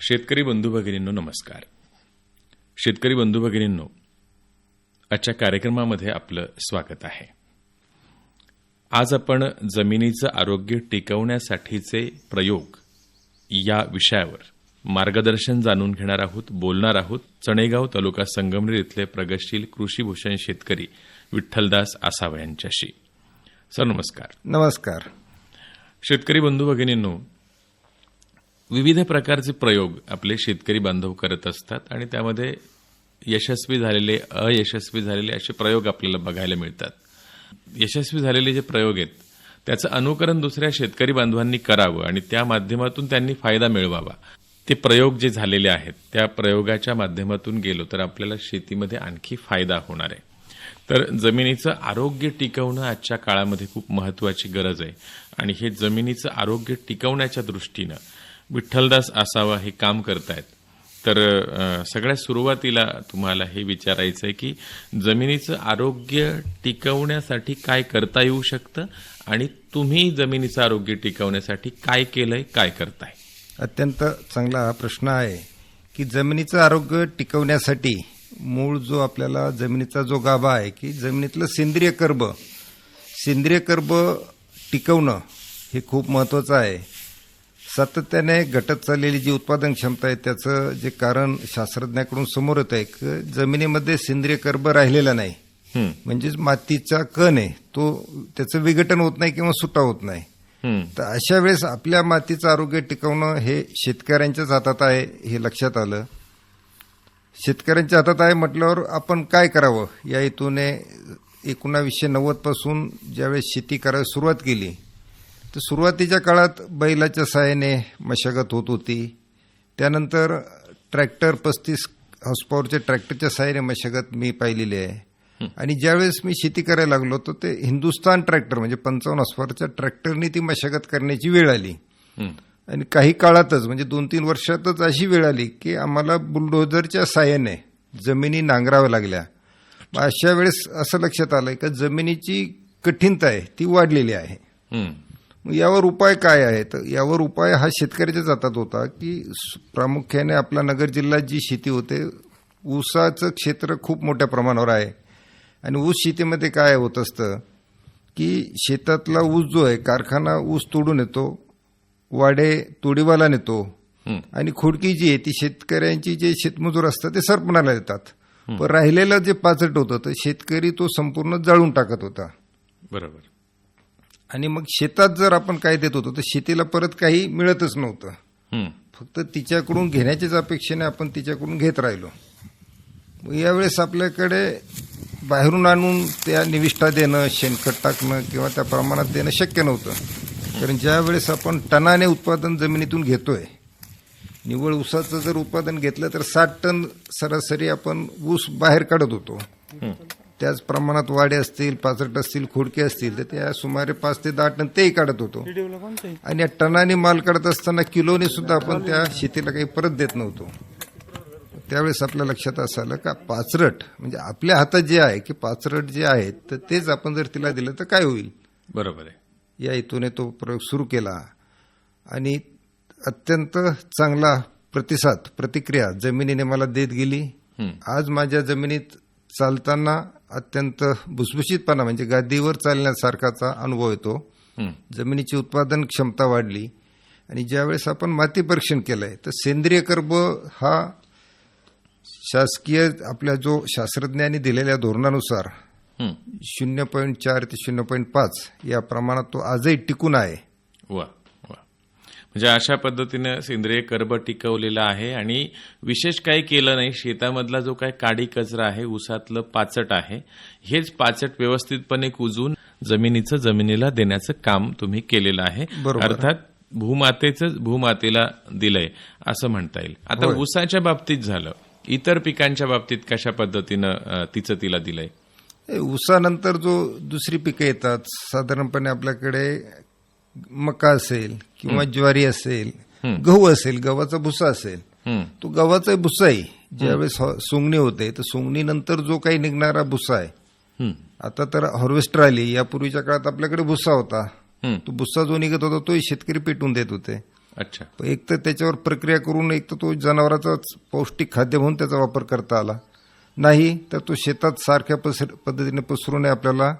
शेतकरी बंधू भगिनींनो नमस्कार. शेतकरी बंधू भगिनींनो आजच्या कार्यक्रमामध्ये आपलं स्वागत आहे. आज आपण जमिनीचं आरोग्य टिकवण्यासाठीचे प्रयोग या विषयावर मार्गदर्शन जाणून घेणार आहोत बोलणार आहोत. चणेगाव तालुका संगमनेर इथले प्रगतशील कृषीभूषण शेतकरी विठ्ठलदास आसाव यांच्याशी सर नमस्कार. नमस्कार. शेतकरी बंधू भगिनींनो विविध प्रकारचे प्रयोग आपले शेतकरी बांधव करत असतात आणि त्यामध्ये यशस्वी झालेले अयशस्वी झालेले असे प्रयोग आपल्याला बघायला मिळतात. यशस्वी झालेले जे प्रयोग आहेत त्याचं अनुकरण दुसऱ्या शेतकरी बांधवांनी करावं आणि त्या माध्यमातून त्यांनी फायदा मिळवावा. ते प्रयोग जे झालेले आहेत त्या प्रयोगाच्या माध्यमातून गेलो तर आपल्याला शेतीमध्ये आणखी फायदा होणार आहे. तर जमिनीचं आरोग्य टिकवणं आजच्या काळामध्ये खूप महत्वाची गरज आहे. आणि हे जमिनीचं आरोग्य टिकवण्याच्या दृष्टीनं विठ्ठलदास आसावा हे काम करतायत. तर सगळ्या सगळ्यात सुरुवातीला तुम्हाला हे विचारायचं आहे की जमिनीचं आरोग्य टिकवण्यासाठी काय करता येऊ शकतं आणि तुम्ही जमिनीचं आरोग्य टिकवण्यासाठी काय केलंय काय करताय? अत्यंत चांगला हा प्रश्न आहे की जमिनीचं आरोग्य टिकवण्यासाठी मूळ जो आपल्याला जमिनीचा जो गाभा आहे की जमिनीतलं सेंद्रिय कर्ब सेंद्रिय कर्ब टिकवणं हे खूप महत्त्वाचं आहे. सातत्याने घटत चाललेली जी उत्पादन क्षमता आहे त्याचं जे कारण शास्त्रज्ञाकडून समोर येत आहे की जमिनीमध्ये सेंद्रिय कर्ब राहिलेला नाही. म्हणजेच मातीचा कण आहे तो त्याचं विघटन होत नाही किंवा सुटा होत नाही. तर अशा वेळेस आपल्या मातीचं आरोग्य टिकवणं हे शेतकऱ्यांच्याच हातात आहे हे लक्षात आलं. शेतकऱ्यांच्या हातात आहे म्हटल्यावर आपण काय करावं? या हेतूने एकोणावीसशे नव्वदपासून ज्यावेळेस शेती करायला सुरुवात केली तर सुरुवातीच्या काळात बैलाच्या सहाय्याने मशागत होत होती. त्यानंतर ट्रॅक्टर पस्तीस हॉर्स पॉवरच्या ट्रॅक्टरच्या सहाय्याने मशागत मी पाहिलेली आहे. आणि ज्यावेळेस मी शेती करायला लागलो तर ते हिंदुस्तान ट्रॅक्टर म्हणजे पंचावन्न हॉर्स पॉवरच्या ट्रॅक्टरनी ती मशागत करण्याची वेळ आली. आणि काही काळातच म्हणजे दोन तीन वर्षातच अशी वेळ आली की आम्हाला बुलडोझरच्या साह्याने जमिनी नांगराव्या लागल्या. मग अशा वेळेस असं लक्षात आलंय का जमिनीची कठीणता आहे ती वाढलेली आहे. यावर उपाय काय आहे तर यावर उपाय हा शेतकऱ्याच्याच हातात होता की प्रामुख्याने आपला नगर जिल्ह्यात जी शेती होते ऊसाचं क्षेत्र खूप मोठ्या प्रमाणावर आहे. आणि ऊस शेतीमध्ये काय होत असतं की शेतातला ऊस जो आहे कारखाना ऊस तोडून येतो वाडे तोडीवाला नेतो. आणि खोडकी जी आहे ती शेतकऱ्यांची जे शेतमजूर असतात ते सरपणाला येतात पण राहिलेलं जे पाचट होतं तर शेतकरी तो संपूर्ण जाळून टाकत होता. बरोबर. आणि मग शेतात जर आपण काय देत होतो तर शेतीला परत काही मिळतच नव्हतं. फक्त तिच्याकडून घेण्याच्याच अपेक्षेने आपण तिच्याकडून घेत राहिलो. मग यावेळेस आपल्याकडे बाहेरून आणून त्या निविष्ठा देणं शेणखत टाकणं किंवा त्या प्रमाणात देणं शक्य नव्हतं. कारण ज्या वेळेस आपण टनाने उत्पादन जमिनीतून घेतोय निव्वळ ऊसाचं जर उत्पादन घेतलं तर साठ टन सरासरी आपण ऊस बाहेर काढत होतो. त्याच प्रमाणात वाडे असतील पाचट असतील खोडके असतील तर त्या सुमारे पाच ते दहा टन तेही काढत होतो. आणि या टनाने माल काढत असताना किलोने सुद्धा आपण त्या शेतीला काही परत देत नव्हतो. त्यावेळेस आपल्या लक्षात असं आलं का पाचरट म्हणजे आपल्या हातात जे आहे की पाचरट जे आहेत तर तेच आपण जर तिला दिलं तर काय होईल? बरोबर आहे. या हेतूने तो प्रयोग सुरू केला. आणि अत्यंत चांगला प्रतिसाद प्रतिक्रिया जमिनीने मला देत गेली. आज माझ्या जमिनीत चालताना अत्यंत भुसभुशीतपणा म्हणजे गादीवर चालण्यासारखाचा अनुभव येतो. जमिनीची उत्पादन क्षमता वाढली आणि ज्यावेळेस आपण माती परीक्षण केलंय तर सेंद्रिय कर्ब हा शासकीय आपल्या जो शास्त्रज्ञांनी दिलेल्या धोरणानुसार. शून्य पॉईंट चार ते शून्य पॉईंट पाच या प्रमाणात तो आजही टिकून आहे म्हणजे अशा पद्धतीनं सेंद्रिय कर्ब टिकवलेला आहे आणि विशेष काही केलं नाही. शेतामधला जो काही काडी कचरा आहे ऊसातलं पाचट आहे हेच पाचट व्यवस्थितपणे कुजून जमिनीचं जमिनीला देण्याचं काम तुम्ही केलेलं आहे. अर्थात भूमातेचं भूमातेला दिलंय असं म्हणता येईल. आता होय. ऊसाच्या बाबतीत झालं. इतर पिकांच्या बाबतीत कशा पद्धतीनं तिचं तिला दिलंय? ऊसानंतर जो दुसरी पिकं येतात साधारणपणे आपल्याकडे मका असेल किंवा ज्वारी असेल गहू असेल गव्हाचा भुसा असेल तो गव्हाचा भुसाही ज्यावेळेस ह- सोंगणी होते तर सोंगणीनंतर जो काही निघणारा भुसा आहे आता तर हार्वेस्टर आली. यापूर्वीच्या काळात आपल्याकडे भुसा होता. तो भुसा जो निघत होता तोही शेतकरी पेटून देत होते. अच्छा. एक तर त्याच्यावर प्रक्रिया करून एक तर तो जनावराचा पौष्टिक खाद्य म्हणून त्याचा वापर करता आला. नाही तर तो शेतात सारख्या पसर- पद्धतीने पसरून आपल्याला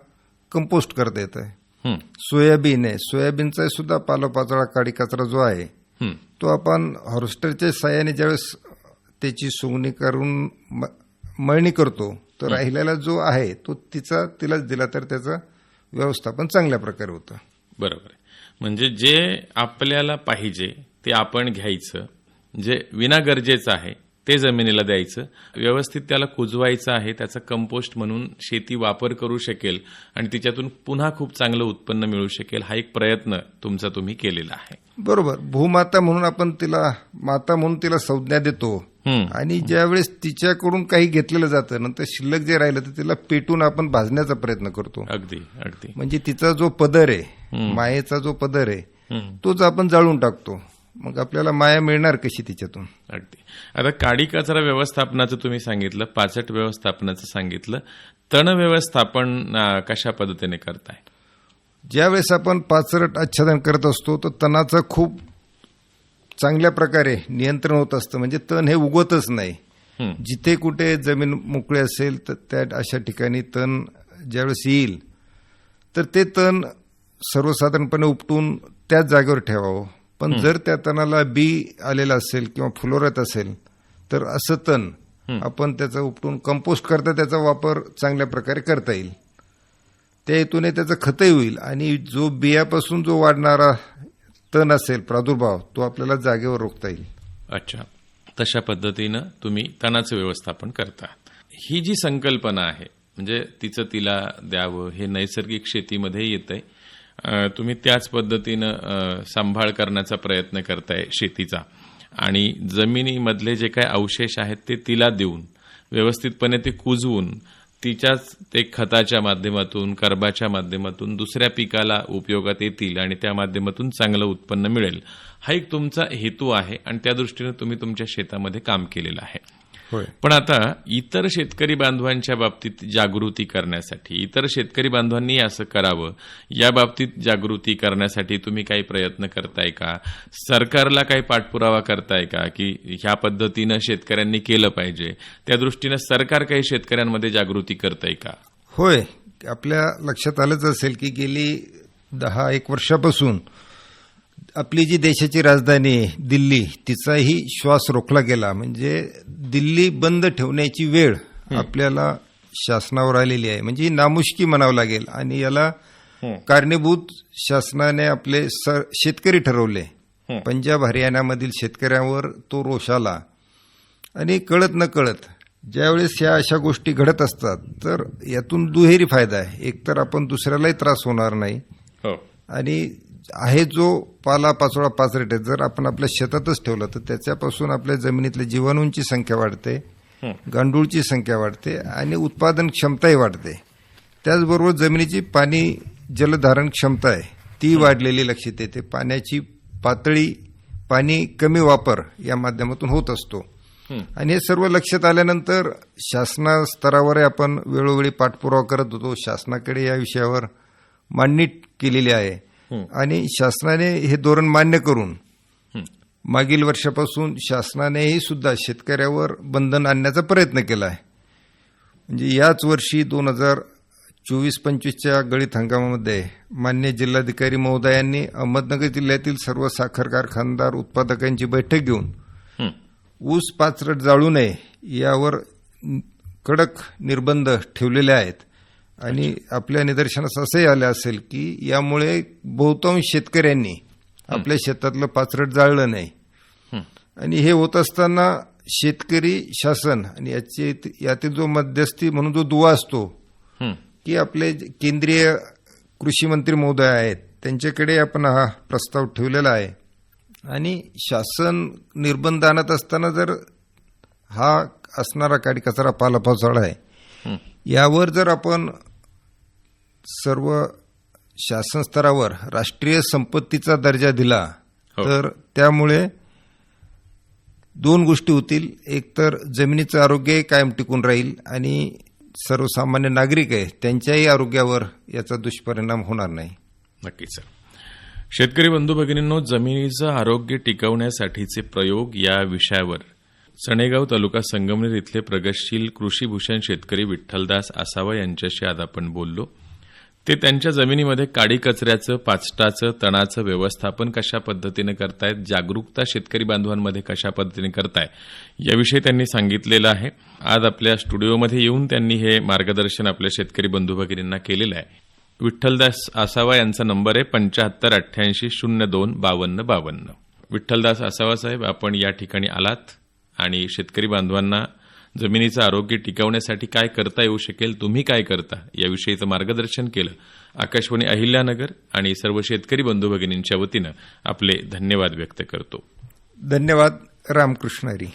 कंपोस्ट करता येत आहे सोयाबीन आहे. सोयाबीनचा सुद्धा पालोपाचोळा काडी कचरा जो आहे. तो आपण हार्वेस्टरच्या साह्याने ज्यावेळेस त्याची सोंगणी करून मळणी करतो तर राहिलेला जो आहे तो तिचा तिलाच दिला तर त्याचं व्यवस्थापन चांगल्या प्रकारे होतं. बरोबर म्हणजे जे आपल्याला पाहिजे ते आपण घ्यायचं. जे विना गरजेचं आहे ते जमिनीला द्यायचं. व्यवस्थित त्याला कुजवायचं आहे त्याचा कंपोस्ट म्हणून शेती वापर करू शकेल आणि तिच्यातून पुन्हा खूप चांगलं उत्पन्न मिळू शकेल हा एक प्रयत्न तुमचा तुम्ही केलेला आहे. बरोबर. भूमाता म्हणून आपण तिला माता म्हणून तिला संज्ञा देतो. आणि ज्यावेळेस तिच्याकडून काही घेतलेलं जातं नंतर शिल्लक जे राहिलं तर तिला पेटून आपण भाजण्याचा प्रयत्न करतो. अगदी अगदी. म्हणजे तिचा जो पदर आहे मायेचा जो पदर आहे. तोच आपण जाळून टाकतो. मग आपल्याला माया मिळणार कशी तिच्यातून? अगदी. आता काडी कचरा व्यवस्थापनाचं तुम्ही सांगितलं पाचट व्यवस्थापनाचं सांगितलं. तण व्यवस्थापन कशा पद्धतीने करताय? ज्यावेळेस आपण पाचरट आच्छादन करत असतो तर तणाचं खूप चांगल्या प्रकारे नियंत्रण होत असतं. म्हणजे तण हे उगवतच नाही. जिथे कुठे जमीन मोकळी असेल तर त्या अशा ठिकाणी तण ज्यावेळेस येईल तर ते तण सर्वसाधारणपणे उपटून त्याच जागेवर ठेवावं. पण जर त्या तणाला बी आलेलं असेल किंवा फुलोऱ्यात असेल तर असं तण आपण त्याचं उपटून कंपोस्ट करता त्याचा वापर चांगल्या प्रकारे करता येईल. त्या हेतूने त्याचं खतही होईल आणि जो बियापासून जो वाढणारा तण असेल प्रादुर्भाव तो आपल्याला जागेवर रोखता येईल. अच्छा. तशा पद्धतीनं तुम्ही तणाचं व्यवस्थापन करता. ही जी संकल्पना आहे म्हणजे तिचं तिला द्यावं हे नैसर्गिक शेतीमध्ये येतंय अं, तुम्ही त्याच पद्धतीनं सांभाळ करण्याचा प्रयत्न करताय शेतीचा. आणि जमिनीमधले जे काही अवशेष आहेत ते तिला देऊन व्यवस्थितपणे ते कुजवून तिच्याच ते खताच्या माध्यमातून कर्बाच्या माध्यमातून दुसऱ्या पिकाला उपयोगात येतील आणि त्या माध्यमातून चांगलं उत्पन्न मिळेल. हा एक तुमचा हेतू आहे आणि त्या दृष्टीने तुम्ही तुमच्या शेतामध्ये काम केलेलं आहे. पण आता इतर शेतकरी बांधवांच्या बाबतीत जागृती करण्यासाठी इतर शेतकरी बांधवांनी असं करावं या बाबतीत जागृती करण्यासाठी तुम्ही काही प्रयत्न करताय का? सरकारला काही पाठपुरावा करताय का? की ह्या पद्धतीनं शेतकऱ्यांनी केलं पाहिजे त्या दृष्टीनं सरकार काही शेतकऱ्यांमध्ये जागृती करतंय का? होय. आपल्या लक्षात आलंच असेल की गेली दहा एक वर्षापासून आपली जी देशाची राजधानी आहे, दिल्ली तिचाही श्वास रोखला गेला. म्हणजे दिल्ली बंद ठेवण्याची वेळ आपल्याला शासनावर आलेली आहे. म्हणजे ही नामुष्की म्हणावं लागेल. आणि याला कारणीभूत शासनाने आपले सर शेतकरी ठरवले. पंजाब हरियाणामधील शेतकऱ्यांवर तो रोष आला. आणि कळत न कळत ज्यावेळेस ह्या अशा गोष्टी घडत असतात तर यातून दुहेरी फायदा आहे. एकतर आपण दुसऱ्यालाही त्रास होणार नाही. हो. आणि आहे जो पाला पाचोळा पाचरेट आहे. जर आपण आपल्या शेतातच ठेवलं तर त्याच्यापासून आपल्या जमिनीतल्या जीवाणूंची संख्या वाढते गांडूळची संख्या वाढते आणि उत्पादन क्षमताही वाढते. त्याचबरोबर जमिनीची पाणी जलधारण क्षमता आहे. ती वाढलेली लक्षात येते. पाण्याची पातळी पाणी कमी वापर या माध्यमातून होत असतो. आणि हे सर्व लक्षात आल्यानंतर शासना स्तरावर आपण वेळोवेळी पाठपुरावा करत होतो. शासनाकडे या विषयावर मांडणी केलेली आहे. आणि शासनाने हे धोरण मान्य करून मागील वर्षापासून शासनानेही सुद्धा शेतकऱ्यावर बंधन आणण्याचा प्रयत्न केला आहे. म्हणजे याच वर्षी दोन हजार चोवीस पंचवीसच्या गळीत हंगामामध्ये मान्य जिल्हाधिकारी महोदयांनी अहमदनगर जिल्ह्यातील सर्व साखर कारखानदार उत्पादकांची बैठक घेऊन. ऊस पाचरट जाळू नये यावर कडक निर्बंध ठेवलेले आहेत. आणि आपल्या निदर्शनास असंही आलं असेल की यामुळे बहुतांश शेतकऱ्यांनी आपल्या शेतातलं पाचरट जाळलं नाही हं. आणि हे होत असताना शेतकरी शासन आणि याचे यातील जो मध्यस्थी म्हणून जो दुवा असतो. की आपले केंद्रीय कृषी मंत्री महोदय आहेत त्यांच्याकडे आपण हा प्रस्ताव ठेवलेला आहे आणि शासन निर्बंध आणत असताना जर हा असणारा काडी कचरा पालापाचोळा आहे. यावर जर आपण सर्व शासन स्तरावर राष्ट्रीय संपत्तीचा दर्जा दिला हो. तर त्यामुळे दोन गोष्टी होतील. एक तर जमिनीचं आरोग्य कायम टिकून राहील आणि सर्वसामान्य नागरिक आहे त्यांच्याही आरोग्यावर याचा दुष्परिणाम होणार नाही. नक्कीच सर. शेतकरी बंधू भगिनींनो जमिनीचं आरोग्य टिकवण्यासाठीचे प्रयोग या विषयावर सणेगाव तालुका संगमनेर इथले प्रगतशील कृषीभूषण शेतकरी विठ्ठलदास आसावा यांच्याशी आज आपण बोललो. ते त्यांच्या जमिनीमध्ये काडी कचऱ्याचं पाचटाचं तणाचं व्यवस्थापन कशा पद्धतीनं करतायत जागरूकता शेतकरी बांधवांमध्ये कशा पद्धतीने करताय याविषयी त्यांनी सांगितलेलं आहे. आज आपल्या स्टुडिओमध्ये येऊन त्यांनी हे मार्गदर्शन आपल्या शेतकरी बंधू भगिनींना केलेलं आहे. विठ्ठलदास आसावा यांचा नंबर आहे पंच्याहत्तर अठ्ठ्याऐंशी शून्य दोन बावन्न बावन्न. विठ्ठलदास आसावा साहेब आपण या ठिकाणी आलात. आणि शेतकरी बांधवांना जमिनीचं आरोग्य टिकवण्यासाठी काय करता येऊ शकेल तुम्ही काय करता याविषयीचं मार्गदर्शन केलं. आकाशवाणी अहिल्यानगर आणि सर्व शेतकरी बंधू भगिनींच्या वतीनं आपले धन्यवाद व्यक्त करतो. धन्यवाद रामकृष्ण हरी.